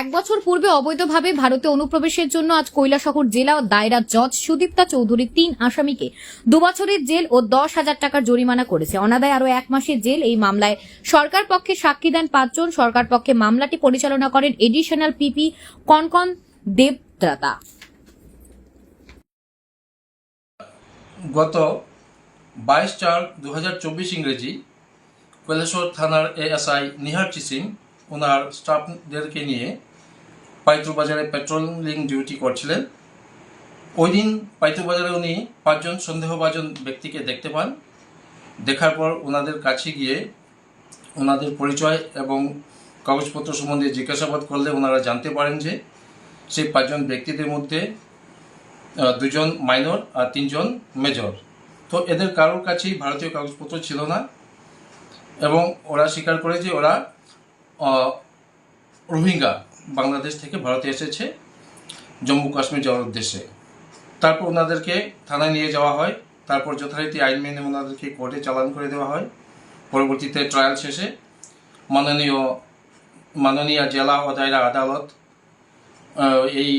এক বছর পূর্বে অবৈধভাবে ভারতে অনুপ্রবেশের জন্য আজ কৈলাসহর জেলা দায়রা জজ সুদীপ্তা চৌধুরী তিন আসামিকে দুবছরের জেল ও দশ হাজার টাকার জরিমানা করেছে। অনাদায় আরও এক মাসের জেল এই মামলায় সরকার পক্ষে সাক্ষী দেন পাঁচজন। সরকার পক্ষে মামলাটি পরিচালনা করেন এডিশনাল পিপি কনকন দেবত্রাতা গত বাইশ চার দু হাজার চব্বিশ ইংরেজি কৈলাসর থানার এএসআই নিহার চিসিম ওনার স্টাফদেরকে নিয়ে পাইতুর বাজারে পেট্রোলিং ডিউটি করছিলেন। ওই দিন পাইতুর বাজারে উনি পাঁচজন সন্দেহভাজন ব্যক্তিকে দেখতে পান। দেখার পর ওনাদের কাছে গিয়ে ওনাদের পরিচয় এবং কাগজপত্র সম্বন্ধে জিজ্ঞাসাবাদ করলে ওনারা জানতে পারেন যে সেই পাঁচজন ব্যক্তিদের মধ্যে দুজন মাইনর আর তিনজন মেজর। তো এদের কারোর কাছেই ভারতীয় কাগজপত্র ছিল না এবং ওরা স্বীকার করে যে ওরা রোহিঙ্গা বাংলাদেশ থেকে ভারতে এসেছে, জম্মু কাশ্মীর যাওয়ার উদ্দেশ্যে। তারপর ওনাদেরকে থানায় নিয়ে যাওয়া হয়, তারপর যথারীতি আইন মেনে ওনাদেরকে কোর্টে চালান করে দেওয়া হয়। পরবর্তীতে ট্রায়াল শেষে মাননীয় মাননীয় জেলা ও দায়রা আদালত এই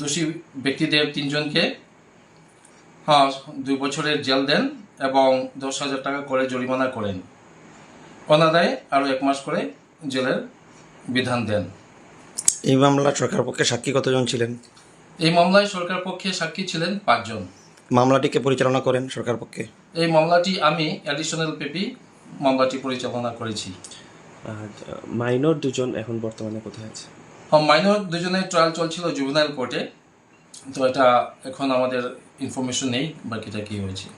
দোষী ব্যক্তিদের তিনজনকে হ্যাঁ দুই বছরের জেল দেন এবং দশ হাজার টাকা করে জরিমানা করেন। অনাদায়ে আরও এক মাস করে জেলের বিধান দেন। এই মামলা সরকার পক্ষে সাক্ষী কতজন ছিলেন? এই মামলায় সরকার পক্ষে সাক্ষী ছিলেন পাঁচজন। মামলাটিকে পরিচালনা করেন সরকার পক্ষে? এই মামলাটি আমি অ্যাডিশনাল পেপি মামলাটি পরিচালনা করেছি। আর মাইনর দুজন এখন বর্তমানে কোথায় আছে? মাইনর দুজনের ট্রায়াল চলছিল জুভেনাইল কোর্টে তো এটা এখন আমাদের ইনফরমেশন নেই বাকিটা কি হয়েছে।